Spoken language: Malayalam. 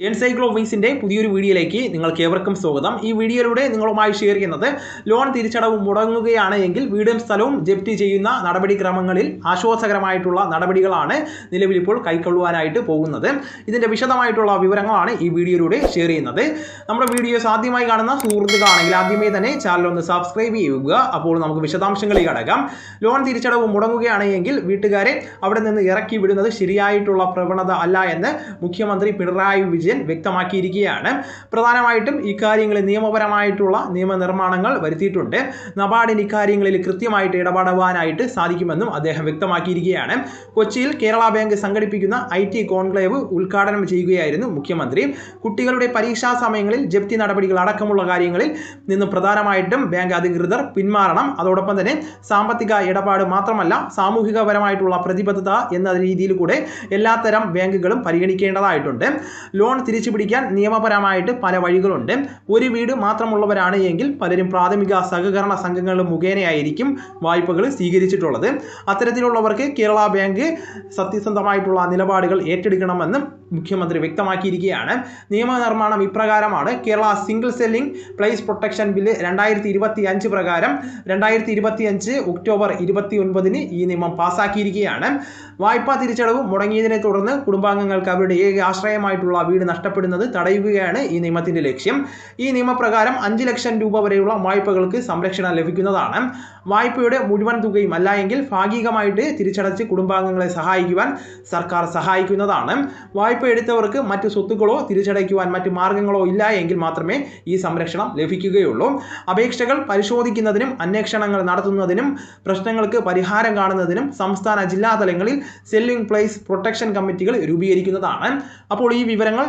എൻസൈക്ലോവിങ്സിന്റെ പുതിയൊരു വീഡിയോയിലേക്ക് നിങ്ങൾക്ക് ഏവർക്കും സ്വാഗതം. ഈ വീഡിയോയിലൂടെ നിങ്ങളുമായി ഷെയർ ചെയ്യുന്നത് ലോൺ തിരിച്ചടവ് മുടങ്ങുകയാണ് എങ്കിൽ വീടും സ്ഥലവും ജപ്തി ചെയ്യുന്ന നടപടിക്രമങ്ങളിൽ ആശ്വാസകരമായിട്ടുള്ള നടപടികളാണ് നിലവിലിപ്പോൾ കൈക്കൊള്ളുവാനായിട്ട് പോകുന്നത്. ഇതിന്റെ വിശദമായിട്ടുള്ള വിവരങ്ങളാണ് ഈ വീഡിയോയിലൂടെ ഷെയർ ചെയ്യുന്നത്. നമ്മുടെ വീഡിയോസ് ആദ്യമായി കാണുന്ന സുഹൃത്തുക്കളാണെങ്കിൽ ആദ്യമേ തന്നെ ചാനൽ ഒന്ന് സബ്സ്ക്രൈബ് ചെയ്യുക. അപ്പോൾ നമുക്ക് വിശദാംശങ്ങളിൽ കടക്കാം. ലോൺ തിരിച്ചടവ് മുടങ്ങുകയാണ് എങ്കിൽ വീട്ടുകാരെ അവിടെ നിന്ന് ഇറക്കി വിടുന്നത് ശരിയായിട്ടുള്ള പ്രവണത അല്ല എന്ന് മുഖ്യമന്ത്രി പിണറായി വ്യക്തമാക്കിയിരിക്കുകയാണ്. പ്രധാനമായിട്ടും ഇക്കാര്യങ്ങളിൽ നിയമപരമായിട്ടുള്ള നിയമനിർമ്മാണങ്ങൾ വരുത്തിയിട്ടുണ്ട്. നബാർഡിന് ഇക്കാര്യങ്ങളിൽ കൃത്യമായിട്ട് ഇടപെടുവാനായിട്ട് സാധിക്കുമെന്നും അദ്ദേഹം വ്യക്തമാക്കിയിരിക്കുകയാണ്. കൊച്ചിയിൽ കേരള ബാങ്ക് സംഘടിപ്പിക്കുന്ന ഐ ടി കോൺക്ലേവ് ഉദ്ഘാടനം ചെയ്യുകയായിരുന്നു മുഖ്യമന്ത്രി. കുട്ടികളുടെ പരീക്ഷാ സമയങ്ങളിൽ ജപ്തി നടപടികൾ അടക്കമുള്ള കാര്യങ്ങളിൽ നിന്ന് പ്രധാനമായിട്ടും ബാങ്ക് അധികൃതർ പിന്മാറണം. അതോടൊപ്പം തന്നെ സാമ്പത്തിക ഇടപാട് മാത്രമല്ല സാമൂഹികപരമായിട്ടുള്ള പ്രതിബദ്ധത എന്ന രീതിയിൽ കൂടെ എല്ലാത്തരം ബാങ്കുകളും പരിഗണിക്കേണ്ടതായിട്ടുണ്ട്. ലോൺ തിരിച്ചു പിടിക്കാൻ നിയമപരമായിട്ട് പല വഴികളുണ്ട്. ഒരു വീട് മാത്രമുള്ളവരാണ് എങ്കിൽ പലരും പ്രാഥമിക സഹകരണ സംഘങ്ങൾ മുഖേനയായിരിക്കും വായ്പകൾ സ്വീകരിച്ചിട്ടുള്ളത്. അത്തരത്തിലുള്ളവർക്ക് കേരള ബാങ്ക് സത്യസന്ധമായിട്ടുള്ള നിലപാടുകൾ ഏറ്റെടുക്കണമെന്നും മുഖ്യമന്ത്രി വ്യക്തമാക്കിയിരിക്കുകയാണ്. നിയമനിർമ്മാണം ഇപ്രകാരമാണ്. Kerala single selling place protection bill രണ്ടായിരത്തി ഇരുപത്തി അഞ്ച് പ്രകാരം രണ്ടായിരത്തി ഇരുപത്തി അഞ്ച് ഒക്ടോബർ ഇരുപത്തി ഒൻപതിന് ഈ നിയമം പാസാക്കിയിരിക്കുകയാണ്. വായ്പാ തിരിച്ചടവ് മുടങ്ങിയതിനെ തുടർന്ന് കുടുംബാംഗങ്ങൾക്ക് അവരുടെ ഏക ആശ്രയമായിട്ടുള്ള വീട് നഷ്ടപ്പെടുന്നത് തടയുകയാണ് ഈ നിയമത്തിന്റെ ലക്ഷ്യം. ഈ നിയമപ്രകാരം അഞ്ച് ലക്ഷം രൂപ വരെയുള്ള വായ്പകൾക്ക് സംരക്ഷണം ലഭിക്കുന്നതാണ്. വായ്പയുടെ മുഴുവൻ തുകയും അല്ല എങ്കിൽ ഭാഗികമായിട്ട് തിരിച്ചടച്ച് കുടുംബാംഗങ്ങളെ സഹായിക്കുവാൻ സർക്കാർ സഹായിക്കുന്നതാണ്. വായ്പ എടുത്തവർക്ക് മറ്റ് സ്വത്തുക്കളോ തിരിച്ചടയ്ക്കുവാൻ മറ്റ് മാർഗങ്ങളോ ഇല്ല എങ്കിൽ മാത്രമേ ഈ സംരക്ഷണം ലഭിക്കുകയുള്ളൂ. അപേക്ഷകൾ പരിശോധിക്കുന്നതിനും അന്വേഷണങ്ങൾ നടത്തുന്നതിനും പ്രശ്നങ്ങൾക്ക് പരിഹാരം കാണുന്നതിനും സംസ്ഥാന ജില്ലാതലങ്ങളിൽ സെല്ലിംഗ് പ്ലേസ് പ്രൊട്ടക്ഷൻ കമ്മിറ്റികൾ രൂപീകരിക്കുന്നതാണ്. അപ്പോൾ ഈ വിവരങ്ങൾ